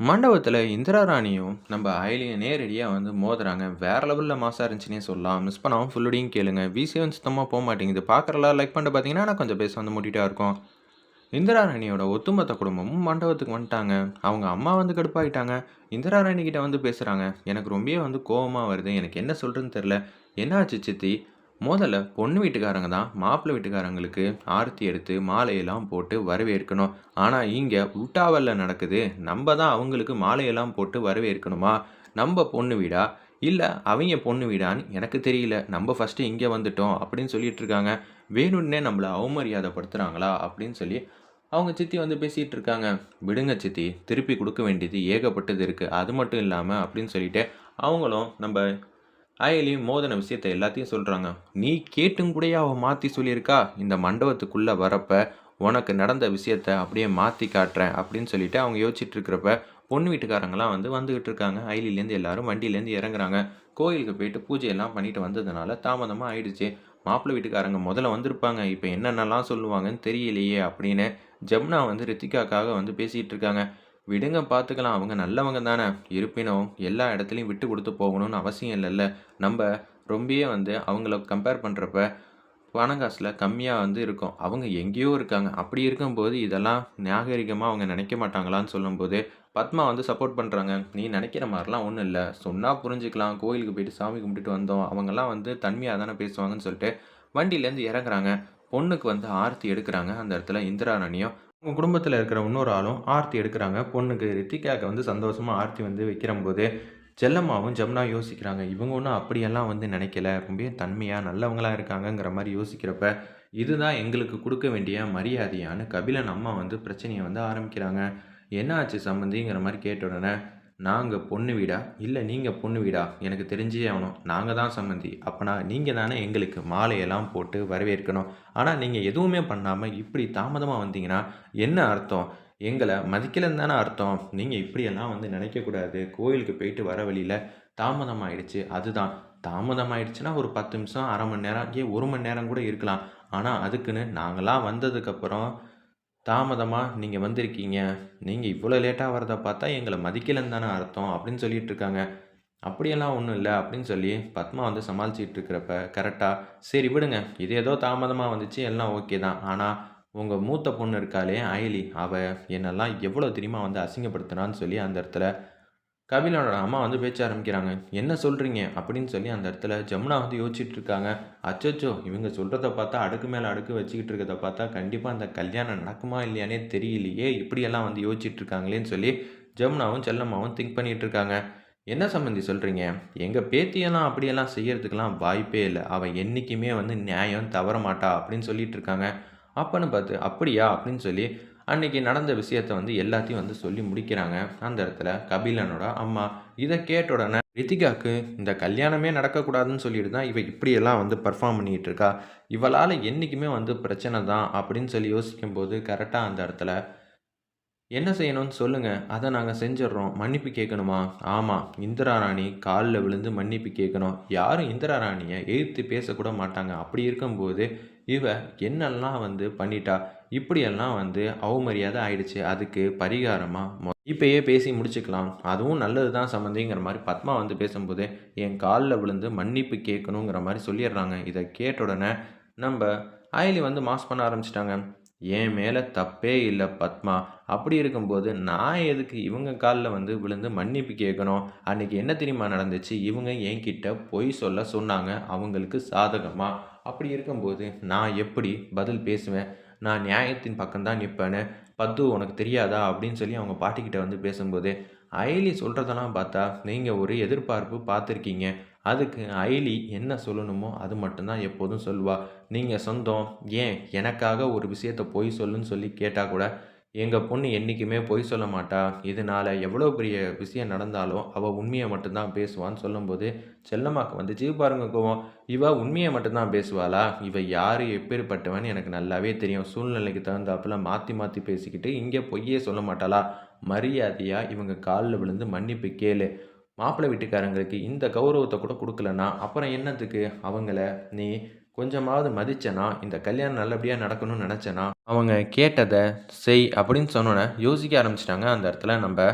மண்டபத்தில் இந்திரா ராணியும், நம்ம அயலியும் நேரடியாக வந்து மோதுறாங்க. வேறு லெவலில் மாசாக இருந்துச்சுன்னே சொல்லலாம். மிஸ் பண்ணாமல் ஃபுல்லுடையும் கேளுங்க. வி7 சுத்தமாக போக மாட்டேங்குது பார்க்குறலாம் லைக் பண்ணிட்டு பார்த்தீங்கன்னா, நான் கொஞ்சம் பேச வந்து மூடிட்டா இருக்கும். இந்திரா ராணியோட ஒத்துமொத்த குடும்பமும் மண்டபத்துக்கு வந்துட்டாங்க. அவங்க அம்மா வந்து கடுப்பாயிட்டாங்க. இந்திரா ராணி கிட்ட வந்து பேசுகிறாங்க எனக்கு ரொம்பவே வந்து கோபமாக வருது. எனக்கு என்ன சொல்கிறதுன்னு தெரில என்ன ஆச்சு சித்தி? முதல்ல பொண்ணு வீட்டுக்காரங்க தான் மாப்பிள்ளை வீட்டுக்காரங்களுக்கு ஆரத்தி எடுத்து மாலையெல்லாம் போட்டு வரவேற்கணும். ஆனால் இங்கே உட்டாவல்ல நடக்குது. நம்ம தான் அவங்களுக்கு மாலையெல்லாம் போட்டு வரவேற்கணுமா? நம்ம பொண்ணு வீடா? இல்லை அவங்க பொண்ணு வீடான்னு எனக்கு தெரியல. நம்ம ஃபஸ்ட்டு இங்கே வந்துட்டோம் அப்படின்னு சொல்லிட்டு இருக்காங்க. வேணும்னே நம்மளை அவமரியாதைப்படுத்துகிறாங்களா அப்படின்னு சொல்லி அவங்க சித்தி வந்து பேசிகிட்டு இருக்காங்க. விடுங்க சித்தி. திருப்பி கொடுக்க வேண்டியது ஏகப்பட்டது இருக்குது அது மட்டும் இல்லாமல் அப்படின்னு சொல்லிட்டு அவங்களும் நம்ம அயலியும் மோதன விஷயத்த எல்லாத்தையும் சொல்கிறாங்க நீ கேட்டும் கூட அவள் மாற்றி சொல்லியிருக்கா? இந்த மண்டபத்துக்குள்ளே வரப்ப உனக்கு நடந்த விஷயத்த அப்படியே மாற்றி காட்டுறேன் அப்படின்னு சொல்லிட்டு அவங்க யோசிச்சுட்டு இருக்கிறப்ப, பொண்ணு வீட்டுக்காரங்களாம் வந்து வந்துகிட்டு இருக்காங்க. அயலிலேருந்து எல்லாரும் வண்டியிலேருந்து இறங்குறாங்க. கோயிலுக்கு போயிட்டு பூஜையெல்லாம் பண்ணிட்டு வந்ததுனால தாமதமாக ஆயிடுச்சு. மாப்பிள்ளை வீட்டுக்காரங்க முதல்ல வந்திருப்பாங்க. இப்போ என்னென்னலாம் சொல்லுவாங்கன்னு தெரியலையே அப்படின்னு ஜமுனா வந்து ரித்திகாக்காக வந்து பேசிகிட்டு இருக்காங்க. விடுங்க பார்த்துக்கலாம். அவங்க நல்லவங்க தானே. இருப்பினும் எல்லா இடத்துலையும் விட்டு கொடுத்து போகணும்னு அவசியம் இல்லைல்ல நம்ம ரொம்பயே வந்து அவங்கள கம்பேர் பண்ணுறப்ப பணம் காசில் கம்மியாக வந்து இருக்கும் அவங்க எங்கேயோ இருக்காங்க. அப்படி இருக்கும்போது இதெல்லாம் நாகரிகமாக அவங்க நினைக்க மாட்டாங்களான்னு சொல்லும்போது, பத்மா வந்து சப்போர்ட் பண்ணுறாங்க நீ நினைக்கிற மாதிரிலாம் ஒன்றும் இல்லை சொன்னால் புரிஞ்சுக்கலாம். கோயிலுக்கு போயிட்டு சாமி கும்பிட்டுட்டு வந்தோம். அவங்கெல்லாம் வந்து தன்மையாக தானே பேசுவாங்கன்னு சொல்லிட்டு வண்டியிலேருந்து இறங்குறாங்க. பொண்ணுக்கு வந்து ஆர்த்தி எடுக்கிறாங்க அந்த இடத்துல இந்திரா உங்கள் குடும்பத்தில் இருக்கிற இன்னொரு ஆளும் ஆர்த்தி எடுக்கிறாங்க பொண்ணுக்கு ரித்திகாவுக்கு வந்து சந்தோஷமாக ஆர்த்தி வந்து வைக்கிறம்போது, செல்லம்மாவும் ஜமுனாவும் யோசிக்கிறாங்க. இவங்க ஒன்றும் அப்படியெல்லாம் வந்து நினைக்கல. ரொம்பவே தன்மையாக நல்லவங்களா இருக்காங்கங்கிற மாதிரி யோசிக்கிறப்ப, இதுதான் எங்களுக்கு கொடுக்க வேண்டிய மரியாதையான்னு கபிலன் அம்மா வந்து பிரச்சனையை வந்து ஆரம்பிக்கிறாங்க. என்ன ஆச்சு சம்மந்திங்கிற மாதிரி கேட்ட உடனே, நாங்கள் பொண்ணு வீடா? இல்லை நீங்கள் பொண்ணு வீடா? எனக்கு தெரிஞ்சே ஆகணும். நாங்கள் தான் சம்மந்தி. அப்போனா நீங்கள் தானே எங்களுக்கு மாலையெல்லாம் போட்டு வரவேற்கணும். ஆனால் நீங்கள் எதுவுமே பண்ணாமல் இப்படி தாமதமாக வந்தீங்கன்னா என்ன அர்த்தம்? எங்களை மதிக்கலன்னு தானே அர்த்தம். நீங்கள் இப்படியெல்லாம் வந்து நினைக்கக்கூடாது. கோயிலுக்கு போயிட்டு வர வழியில தாமதம் ஆயிடுச்சு. அதுதான். தாமதம் ஆயிடுச்சுன்னா ஒரு 10 நிமிஷம், அரை மணி நேரம், ஏன் ஒரு மணி நேரம் கூட இருக்கலாம். ஆனால் அதுக்குன்னு நாங்களாம் வந்ததுக்கப்புறம் தாமதமாக நீங்கள் வந்திருக்கீங்க. நீங்கள் இவ்வளோ லேட்டாக வரத பார்த்தா எங்களை மதிக்கலன்னு தானே அர்த்தம் அப்படின்னு சொல்லிட்டு இருக்காங்க. அப்படியெல்லாம் ஒன்றும் இல்லை அப்படின்னு சொல்லி பத்மா வந்து சமாளிச்சிட்டு இருக்கிறப்ப, கரெக்டாக சரி விடுங்க. இது ஏதோ தாமதமாக வந்துச்சு. எல்லாம் ஓகே தான். ஆனால் உங்கள் மூத்த பொண்ணு இருக்காளே அயலி, அவள் என்னெல்லாம் எவ்வளோ தெரியுமா வந்து அசிங்கப்படுத்துனான்னு சொல்லி அந்த இடத்துல கபிலனோட அம்மா வந்து பேச்ச ஆரம்பிக்கிறாங்க. என்ன சொல்கிறீங்க அப்படின்னு சொல்லி அந்த இடத்துல ஜமுனா வந்து யோசிச்சுட்டு இருக்காங்க. அச்சோச்சோ இவங்க சொல்கிறத பார்த்தா அடுக்கு மேலே அடுக்கு வச்சுக்கிட்டு இருக்கிறத பார்த்தா கண்டிப்பாக அந்த கல்யாணம் நடக்குமா இல்லையானே தெரியலையே! இப்படியெல்லாம் வந்து யோசிச்சுட்டு இருக்காங்களேன்னு சொல்லி ஜமுனாவும், செல்லம்மாவும் திங்க் பண்ணிகிட்டு இருக்காங்க. என்ன சம்மந்தி சொல்கிறீங்க எங்கள் பேத்தியெல்லாம் அப்படியெல்லாம் செய்யறதுக்கெல்லாம் வாய்ப்பே இல்லை அவன் என்றைக்குமே வந்து நியாயம் தவற மாட்டா அப்படின்னு சொல்லிட்டு இருக்காங்க. அப்பன்னு பார்த்து, அப்படியா? அப்படின்னு சொல்லி அன்னைக்கு நடந்த விஷயத்த வந்து எல்லாத்தையும் வந்து சொல்லி முடிக்கிறாங்க. அந்த இடத்துல கபிலனோட அம்மா. இதை கேட்ட உடனே ரித்திகாவுக்கு இந்த கல்யாணமே நடக்கக்கூடாதுன்னு சொல்லிட்டு தான் இவ இப்படியெல்லாம் வந்து பெர்ஃபார்ம் பண்ணிகிட்டு இருக்கா. இவளால் என்னைக்குமே வந்து பிரச்சனை தான் அப்படின்னு சொல்லி யோசிக்கும்போது, கரெக்டாக அந்த இடத்துல என்ன செய்யணும்னு சொல்லுங்க. அதை நாங்கள் செஞ்சிடுறோம் மன்னிப்பு கேட்கணுமா? ஆமாம் இந்திரா ராணி காலில் விழுந்து மன்னிப்பு கேட்கணும். யாரும் இந்திரா ராணியை எதிர்த்து பேசக்கூட மாட்டாங்க. அப்படி இருக்கும்போது, இவ என்னெல்லாம் வந்து பண்ணிட்டா? இப்படியெல்லாம் வந்து அவமரியாதை ஆயிடுச்சு. அதுக்கு பரிகாரமாக மொ இப்பயே பேசி முடிச்சுக்கலாம். அதுவும் நல்லது தான் சம்மந்திங்கிற மாதிரி பத்மா வந்து பேசும்போது, என் காலில் விழுந்து மன்னிப்பு கேட்கணுங்கிற மாதிரி சொல்லிடுறாங்க. இதை கேட்ட உடனே நம்ம அயலி வந்து மாஸ் பண்ண ஆரம்பிச்சிட்டாங்க என் மேலே தப்பே இல்லை பத்மா. அப்படி இருக்கும்போது நான் எதுக்கு இவங்க காலில் வந்து விழுந்து மன்னிப்பு கேட்கணும்? அன்றைக்கி என்ன தெரியுமா நடந்துச்சு? இவங்க என்கிட்ட பொய் சொல்ல சொன்னாங்க. அவங்களுக்கு சாதகமாக அப்படி இருக்கும்போது நான் எப்படி பதில் பேசுவேன்? நான் நியாயத்தின் பக்கம் தான் பத்து உனக்கு தெரியாதா? அப்படின்னு சொல்லி அவங்க பாட்டிக்கிட்ட வந்து பேசும்போது, அயலி சொல்கிறதெல்லாம் பார்த்தா, நீங்கள் ஒரு எதிர்பார்ப்பு பார்த்துருக்கீங்க. அதுக்கு அயலி என்ன சொல்லணுமோ அது மட்டும்தான் எப்போதும் சொல்வா. நீங்கள் சொந்தம். ஏன் எனக்காக ஒரு விஷயத்த பொய் சொல்லுன்னு சொல்லி கேட்டால் கூட, எங்கள் பொண்ணு என்றைக்குமே பொய் சொல்ல மாட்டா. இதனால எவ்வளோ பெரிய விஷயம் நடந்தாலும் அவள் உண்மையை மட்டும்தான் பேசுவான்னு சொல்லும்போது, செல்லம்மாக்கு வந்துச்சு பாருங்க கோவம். இவ உண்மையை மட்டும்தான் பேசுவாளா? இவ யார் எப்பேர்ப்பட்டவன்னு எனக்கு நல்லாவே தெரியும். சூழ்நிலைக்கு தகுந்தாப்புல மாற்றி மாற்றி பேசிக்கிட்டு இங்கே பொய்யே சொல்ல மாட்டாளா? மரியாதையாக இவங்க காலில் விழுந்து மன்னிப்பு கேளு. மாப்பிள்ளை வீட்டுக்காரங்களுக்கு இந்த கௌரவத்தை கூட கொடுக்கலன்னா அப்புறம் என்னத்துக்கு அவங்கள நீ கொஞ்சமாவது மதிச்சனா? இந்த கல்யாணம் நல்லபடியாக நடக்கணும்னு நினச்சனா? அவங்க கேட்டதை செய் அப்படின்னு சொன்னோன்னே யோசிக்க ஆரம்பிச்சிட்டாங்க அந்த இடத்துல நம்ம.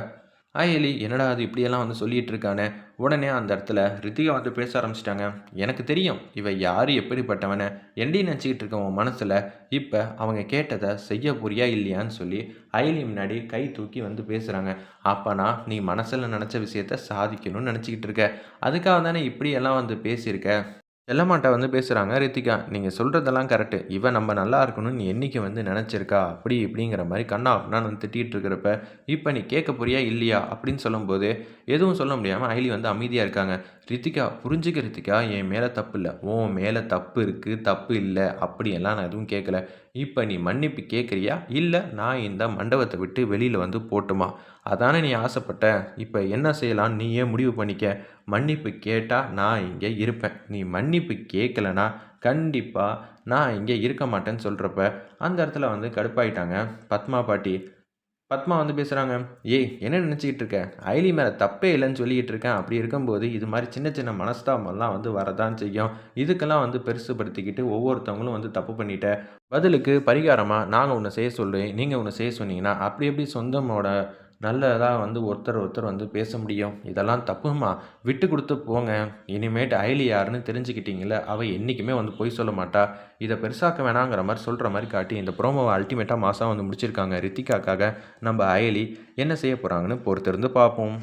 அயலி என்னடா அது இப்படியெல்லாம் வந்து சொல்லிட்டு இருக்கானே உடனே அந்த இடத்துல ரித்திகா வந்து பேச ஆரம்பிச்சிட்டாங்க. எனக்கு தெரியும் இவ யார் எப்படிப்பட்டவனை? எண்டி நினச்சிக்கிட்டு இருக்க உன் மனசில்? இப்போ அவங்க கேட்டதை செய்ய புரியா இல்லையான்னு சொல்லி அயலி முன்னாடி கை தூக்கி வந்து பேசுகிறாங்க அப்போனா நீ மனசில் நினச்ச விஷயத்த சாதிக்கணும்னு நினச்சிக்கிட்டு இருக்க அதுக்காக தானே இப்படியெல்லாம் வந்து பேசியிருக்க? செல்லம்மாட்ட வந்து பேசுகிறாங்க ரித்திகா நீங்கள் சொல்கிறதெல்லாம் கரெக்டு. இவன் நம்ம நல்லா இருக்கணும்னு நீ வந்து நினச்சிருக்கா? அப்படி இப்படிங்கிற மாதிரி கண்ணா நான் வந்து திட்டிகிட்டு இருக்கிறப்ப இப்போ நீ கேட்க போறியா இல்லையா? அப்படின்னு சொல்லும்போது எதுவும் சொல்ல முடியாமல் அயலி வந்து அமைதியாக இருக்காங்க. ரித்திகா புரிஞ்சுக்க ரித்திகா என் மேலே தப்பு இல்லை. உன் மேலே தப்பு இருக்குது தப்பு இல்லை. அப்படியெல்லாம் நான் எதுவும் கேட்கல இப்போ நீ மன்னிப்பு கேட்குறியா இல்லை நான் இந்த மண்டபத்தை விட்டு வெளியில் வந்து போட்டுமா? அதானே நீ ஆசைப்பட்ட. இப்போ என்ன செய்யலாம்னு நீயே முடிவு பண்ணிக்க. மன்னிப்பு கேட்டால் நான் இங்கே இருப்பேன். நீ மன்னிப்பு கேட்கலனா கண்டிப்பாக நான் இங்கே இருக்க மாட்டேன்னு சொல்கிறப்ப அந்த இடத்துல வந்து கடுப்பாயிட்டாங்க பத்மா பாட்டி. பத்மா வந்து பேசுகிறாங்க ஏய் என்ன நினச்சிக்கிட்டு இருக்க? ஐலி மேலே தப்பே இல்லைன்னு சொல்லிக்கிட்டு இருக்கேன். அப்படி இருக்கும்போது இது மாதிரி சின்ன சின்ன மனஸ்தாபம்லாம் வந்து வரதான் செய்யும். இதுக்கெல்லாம் வந்து பெருசுப்படுத்திக்கிட்டு ஒவ்வொருத்தவங்களும் வந்து தப்பு பண்ணிட்ட. பதிலுக்கு பரிகாரமாக நாங்கள் ஒன்று செய்ய சொல்லுவேன் நீங்கள் ஒன்று செய்ய சொன்னீங்கன்னா அப்படி எப்படி சொந்தமோட நல்லதாக வந்து ஒருத்தர் ஒருத்தர் வந்து பேச முடியும். இதெல்லாம் தப்புமா? விட்டு கொடுத்து போங்க. இனிமேட்டு அயலி யாருன்னு தெரிஞ்சுக்கிட்டீங்கள அவள் என்றைக்குமே வந்து பொய் சொல்ல மாட்டா. இதை பெருசாக்க வேணாங்கிற மாதிரி சொல்கிற மாதிரி காட்டி இந்த ப்ரோமோவை அல்டிமேட்டாக மாதம் வந்து முடிச்சிருக்காங்க ரித்திகாக்காக. நம்ம அயலி என்ன செய்ய போகிறாங்கன்னு பொறுத்திருந்து பார்ப்போம்.